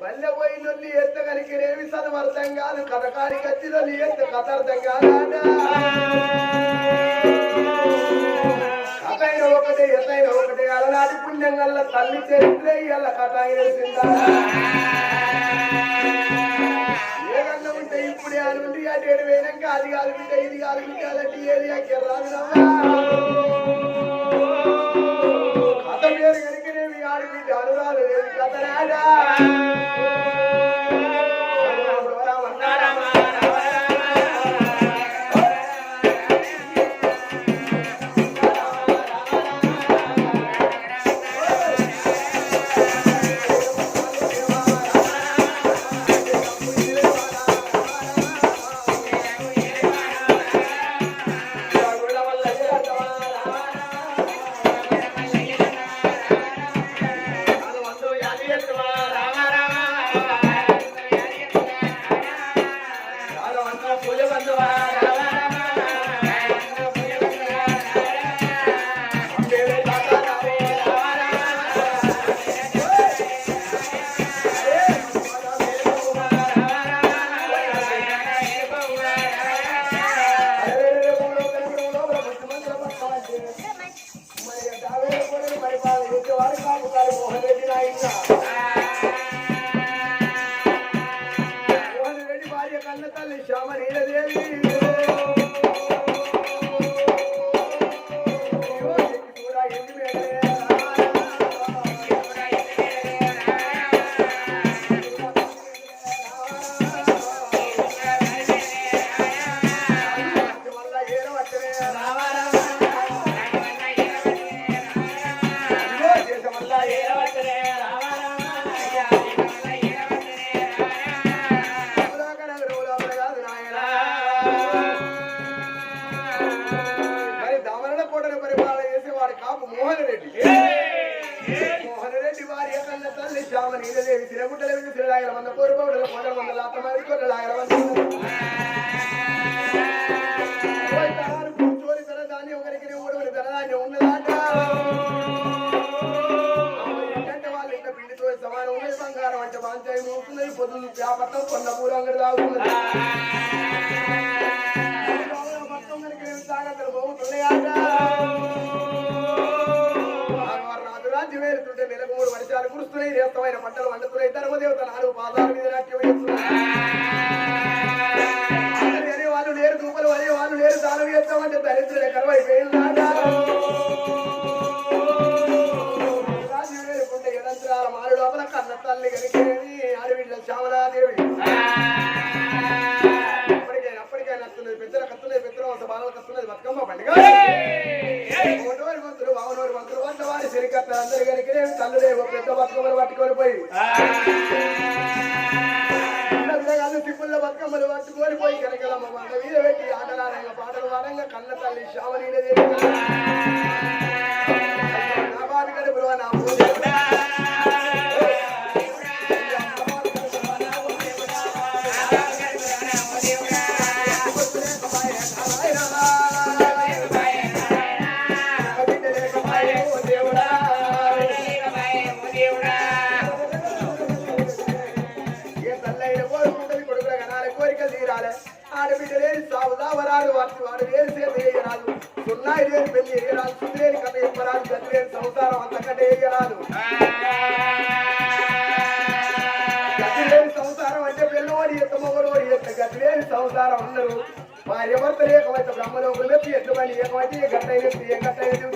పల్లె పోయి నొల్లి ఎత్త కలికిరేవి చదువు అర్థం కాదు కథకారి కచ్చి నొల్లి ఎత్త కథ అర్థం కాదా కథైన ఒకటే ఎత్తైన ఒకటే అలనాటి పుణ్యం గల్ల తల్లి చరిత్ర ఇవాళ కథ వేసిందా ఏదన్నా ఉంటే ఇప్పుడే అనుకుంటే అటు ఏడు వేయనాక అది కాదుకుంటే ఇది కాదుకుంటే అలాంటి ఏరియా కెర్రాదు கதவேறு கிடைக்கிறேன் யாருக்கு அனுராதேவி கதராடா పొద్దున్న నుంచి కొండ పూలంగడి తాగుతున్నది మూడు వర్షాలు కురుస్తున్నాయి నేస్తమైన పంటలు వండుతున్నాయి ధర్మదేవత నాలుగు పాదాల మీద నాట్యం వేస్తున్నాయి. అందరికీ సంసారం అందరూ భార్య భర్తలు ఏకమైతే బ్రహ్మలోకంలో ఎట్లు పని ఏకమైతే ఏ గట్ట అయితే ఏం గట్ట అయితే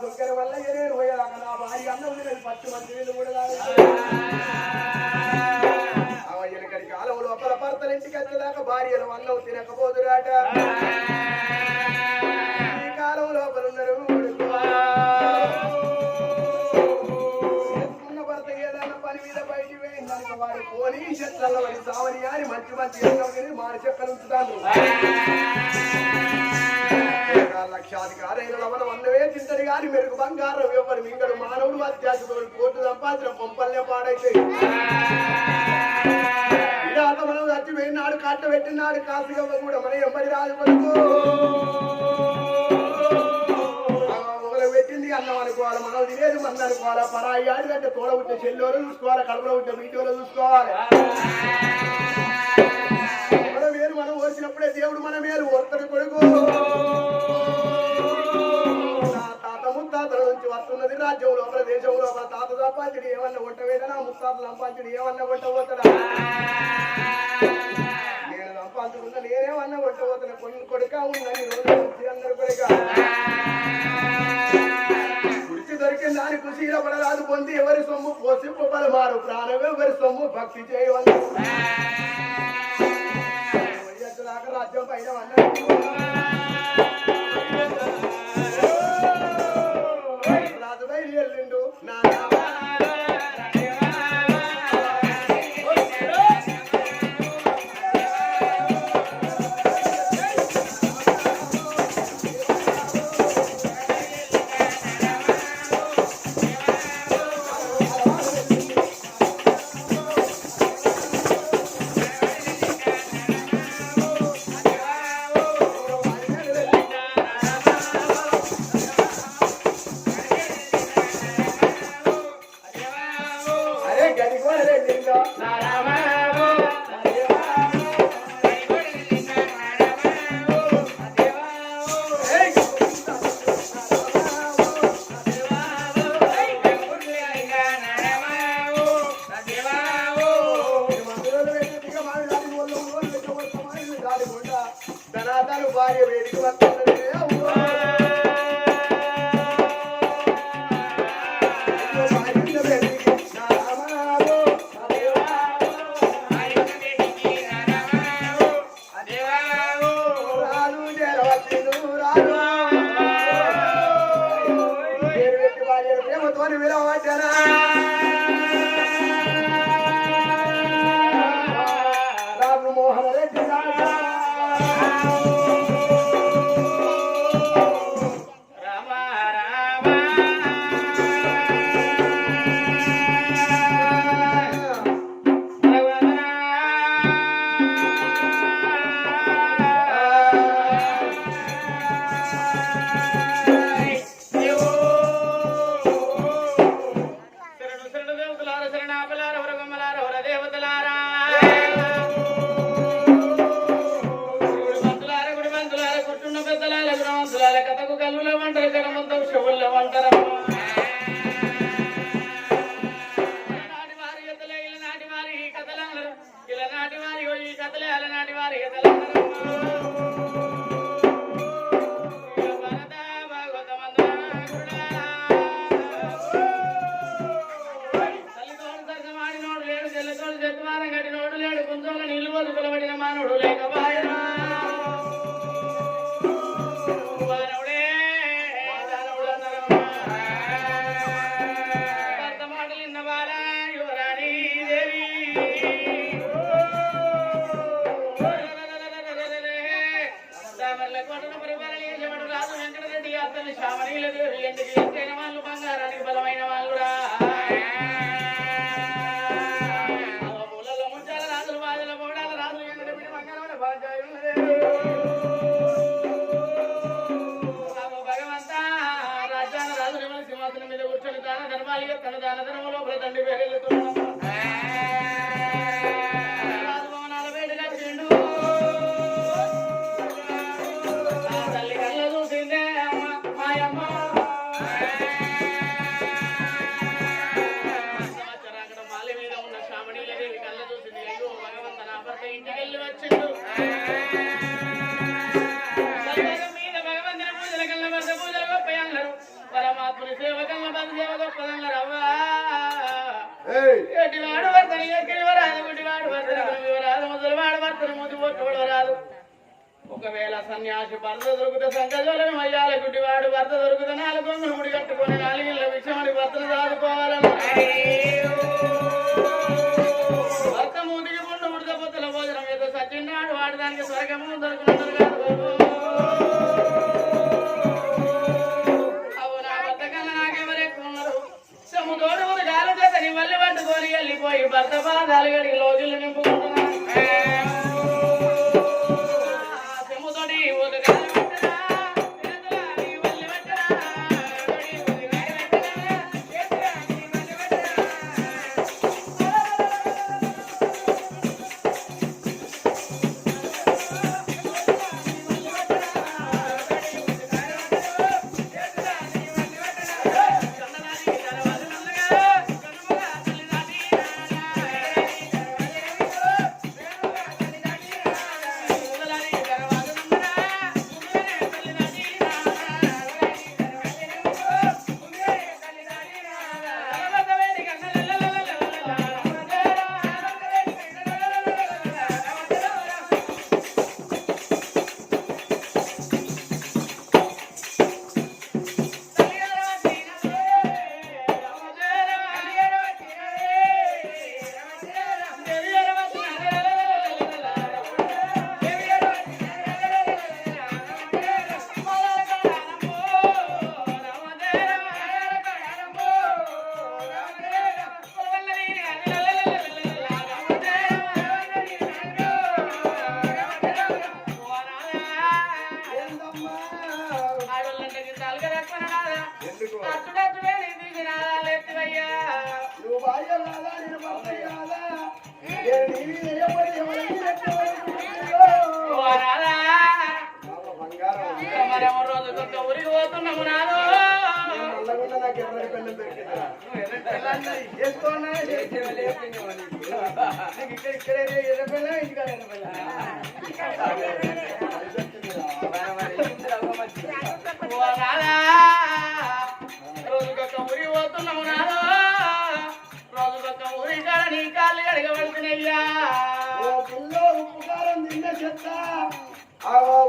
దొరికిన వల్ల ఎరేరు పోయేదాకా నా భార్య అన్న ఉంది పట్టు మంది వీళ్ళు కూడా ఎనకడికి అలవులు ఒకల భర్తలు ఇంటికి వచ్చేదాకా భార్యలు అల్లవు తినకపోదురాట. ఈ కాలం లోపల ఉన్నారు పని మీద బయటి వేయిందనుక వాడు పోనీ చెట్లలో పడి సావని మంచి మంచి మారి చెక్కలు ఉంచుతాను లక్షాధికారైన లవణం అన్నవే తింటది కానీ మెరుగు బంగారం ఎవరు మింగడు మానవుడు అత్యాశతోడు కోర్టు సంపాదించిన పొంపల్లే పాడైతే. ఇడాత మనం చచ్చిపోయినాడు కట్ట పెట్టినాడు కాసుగవ్వ కూడా మన ఎంబడి రాజు కొడుకు. మొగలు పెట్టింది అన్నం అనుకోవాలి మనం తినేది మంది అనుకోవాలి. పరాయి ఆడిదంటే తోడ ఉంటే చెల్లోలు చూసుకోవాలి కడుపులో ఉంటే మీటోలో చూసుకోవాలి. మన వేరు మనం ఓసినప్పుడే దేవుడు మన మేలు ఓర్తడు కొడుకు. నుంచి వస్తున్నది రాజ్యం లోపల దేశం లోపల తాత సంపాదించుడు ఏమన్నా కొట్టవేదనా ముత్తాత సంపాదించుడు ఏమన్నా కొట్టబోతాడా నేను సంపాదించుకున్నా నేనేమన్నా కొట్టబోతున్నా కొన్ని కొడుక ఉందని రోజు మంచి అందరు కొడుక. దాని కృషి పడరాదు పొంది ఎవరి సొమ్ము పోసింపు పలమారు ప్రాణం ఎవరి సొమ్ము భక్తి చేయవద్దు రాజ్యం పైన మీద కూర్చొని దాన ధర్మాలు తన దాన ధర్మంలో లోపల తండ్రి పేరెళ్ళుతున్నాడు away.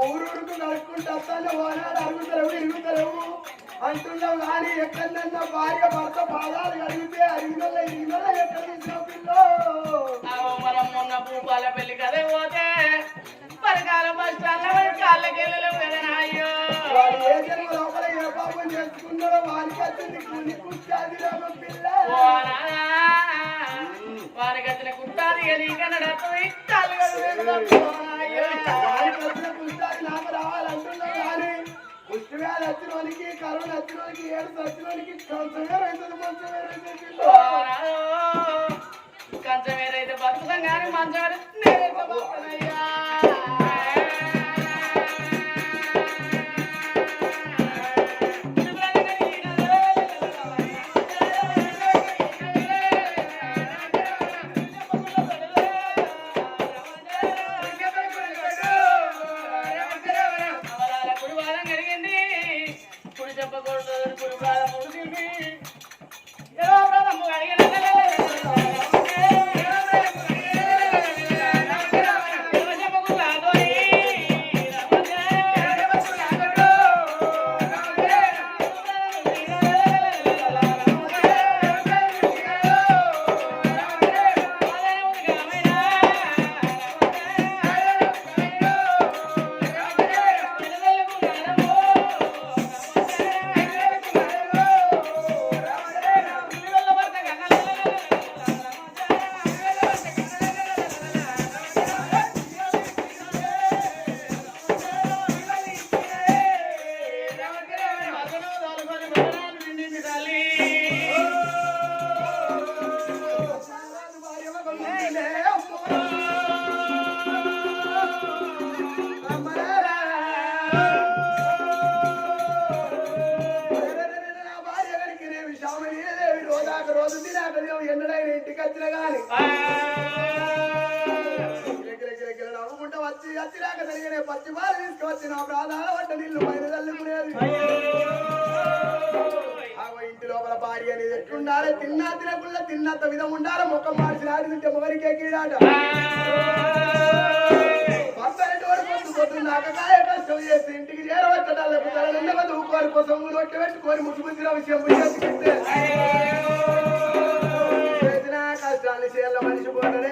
ఊరుడుకు నడుచుకుంటూ వస్తాను ఓనాడు అరుగుతలేవు ఇరుగుతలేవు అంటున్నావు కానీ ఎక్కడన్నా భార్య భర్త పాదాలు కడిగితే అరిగినోళ్ళ ఇరిగినోళ్ళ ఎక్కడ తీసిన మనం మొన్న పూపాల అల్లకేళ్ళలో లోపల ఏ పాపం చేసుకున్నాడో వానికి వచ్చింది కుని కుట్టాది రామ పిల్ల వానికి వచ్చిన కుట్టాది ఎలిక నడపు కానీ కుష్టి వ్యాధి వచ్చిన వానికి కరోనా వచ్చిన వేరైతే బతుకుతాం కానీ మంచం నేనైతే బతుకుతానయ్యా తిన్నంత విధం ఉండాలి. ముఖం మార్చి నాటి తింటే మొగరికే కీడాట. చేసి ఇంటికి చేరవచ్చడాలకు తలనున్న ఊకోరి కోసం నొట్టి పెట్టుకొని విషయం కష్టాన్ని చేయాల మనిషి పోతనే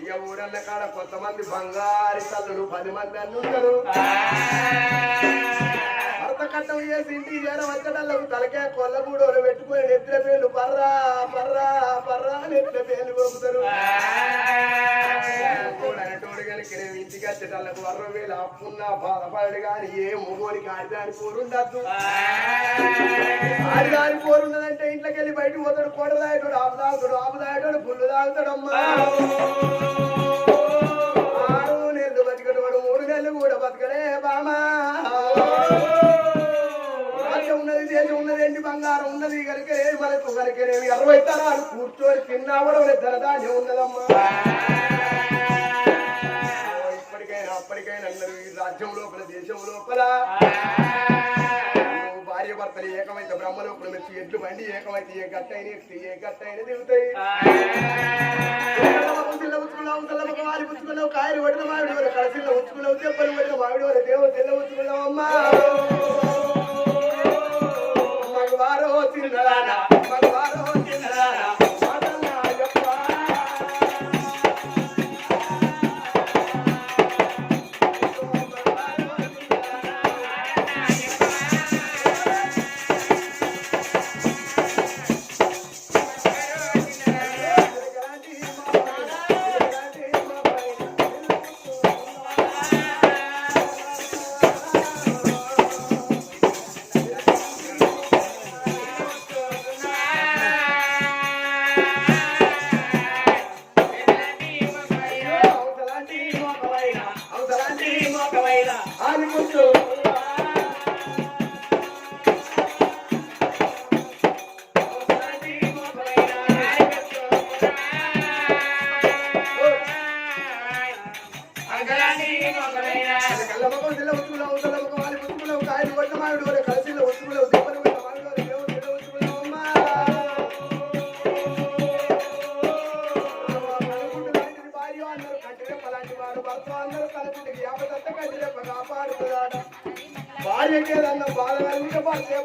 ఇక ఊరన్న కాడ కొంతమంది బంగారు తల్లుడు పది మంది అన్నుంటారు కట్టం చేసి ఇంటికి చేరవచ్చడాలకు తలకే కొల్లగూడోలు పెట్టుకొని నెత్తిన పేర్లు పర్రా పర్రా పర్రా నెత్తిన పేర్లు పంపుతారు ఇంటికి వచ్చేటల్లకు వేలు అప్పున్నా బాధపడు కానీ ఏ మొగోనికి ఆడిదాని పోరుండద్దు ఆడిదాని పోరున్నదంటే ఇంట్లోకి వెళ్ళి బయటకు పోతాడు కోట తాగుతాడు ఆపు తాగుతాడు ఆపు తాగుతాడు పుల్లు తాగుతాడు అమ్మా. ఇరవై తరాలు కూర్చొని తిన్నావడం కూడా ధనధాన్యం ఉన్నదమ్మా. ఇప్పటికైనా అప్పటికైనా అందరూ ఈ రాజ్యం లోపల దేశం లోపల. భార్య భర్తలు ఏకమైతే బ్రహ్మ లోపల మెచ్చి ఎడ్లు బండి ఏకమైతే ఏ గట్ట అయిన ఏ గట్ట అయిన దిగుతాయి కాయలు పడిన మామిడి వల్ల కలసిల్లో ఉంచుకున్నావు చెప్పలు పడిన మామిడి వల్ల దేవ తెల్ల ఉంచుకున్నావు అమ్మా మగవారో తిన్నదానా అన్నారు, కంటిరెప్ప లాంటి వాడు భర్త అన్నారు, కనుకుంటే యాపదత్త కంటిరెప్ప కాపాడుతున్నాడ. భార్యకి ఏదన్నా బాధ కలిగితే భర్తే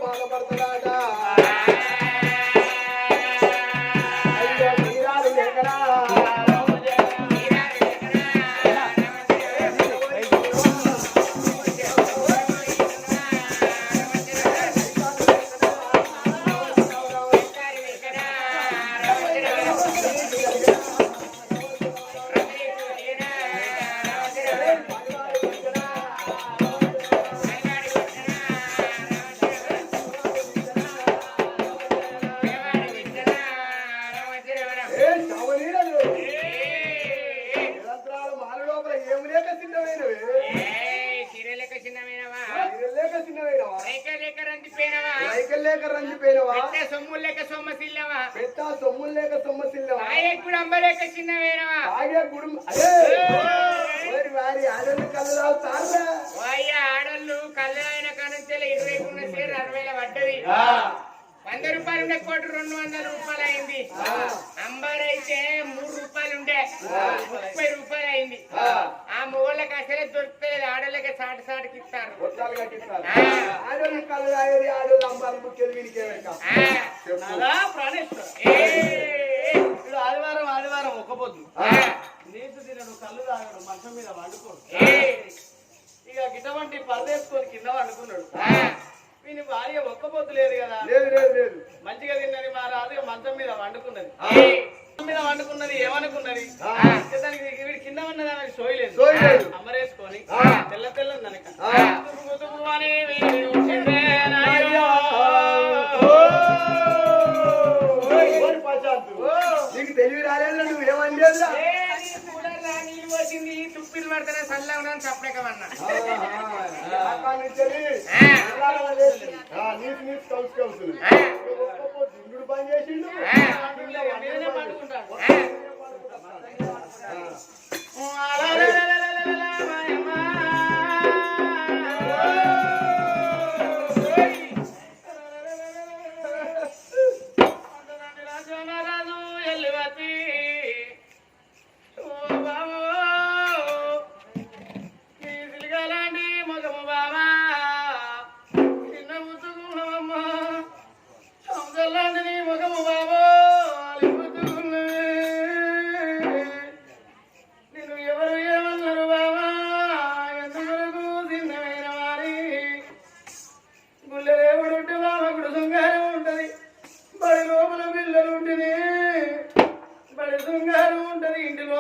ప్రాణేశ్వర ఇప్పుడు ఆదివారం ఆదివారం ఒక్క పొద్దు ఆ. నీసు తినడు కళ్ళు తాగడు మంచం మీద వండుకోడు. ఇక గిట్టవంటి పరదేసుకొని కింద వండుకున్నాడు. వీని భార్య ఒక్క పొద్దు లేదు కదా. లేదు లేదు లేదు. మంచిగా తిన్నది మా రాజుగా మంచం మీద వండుకున్నది. మీద వండుకున్నది ఏమనుకున్నది? వీడి కింద ఉన్నది ఆమెకి సోయలేదు. అమరేసుకొని. తెల్ల తెల్లని దనక. ఆ. తురుగు తురుగు అని వీడి వచ్చిందే నాయనా. ఓరి ప్రశాంత్. నీకు తెలివి రాలేదు నువ్వు ఏమని లేదా ఏ, నీ కూలర్లా నీళ్ళు పోసింది తుప్పిలు పడితేనే చల్లగా ఉన్నాను చప్పలేకమన్నా. నీకు నీకు ఆ. జింగుడు పని చేసిండు.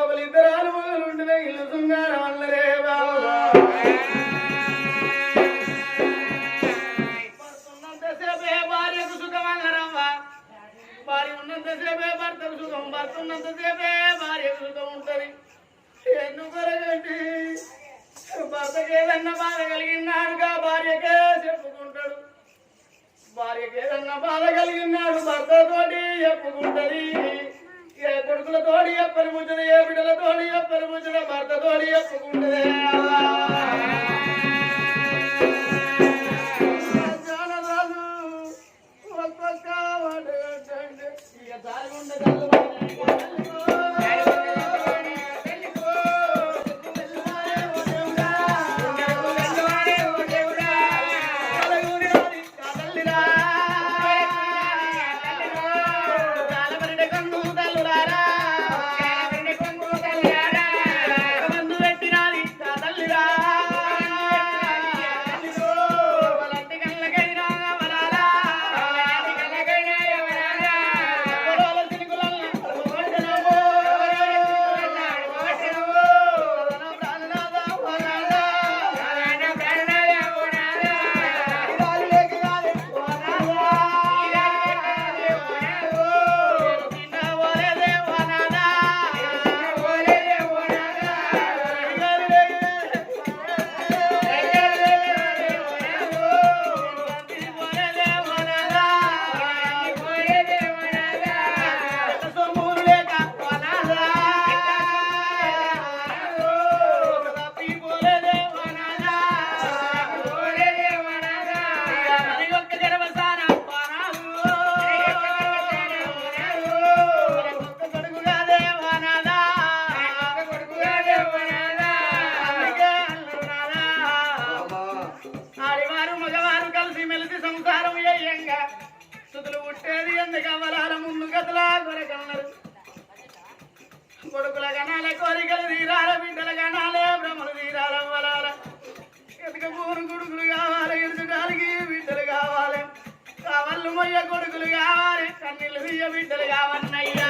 లోపల ఇద్దరు ఆలుమగలు ఉండిన. ఇల్లు శృంగారం అల్లరే బాబా ఉన్నంతసేపే భార్యకు సుఖం అల్లరవ్వా భార్య ఉన్నంతసేపే భర్తకు సుఖం భర్త ఉన్నంతసేపే భార్యకు సుఖం ఉంటది. ఎందుకొరగండి? భర్తకి ఏదన్నా బాధ కలిగినాడుగా భార్యకే చెప్పుకుంటాడు. భార్యకి బాధ కలిగినాడు భర్తతోటి చెప్పుకుంటది. ఏ కొడుకుల తోడి ఎప్పని ముచ్చట ఏ బిడ్డల తోడి ఎప్పని ముచ్చట భర్త తోడి ఎప్పుకుంటదే రాజు కన్నీళ్ళు బిడ్డలు కావన్నయ్యా.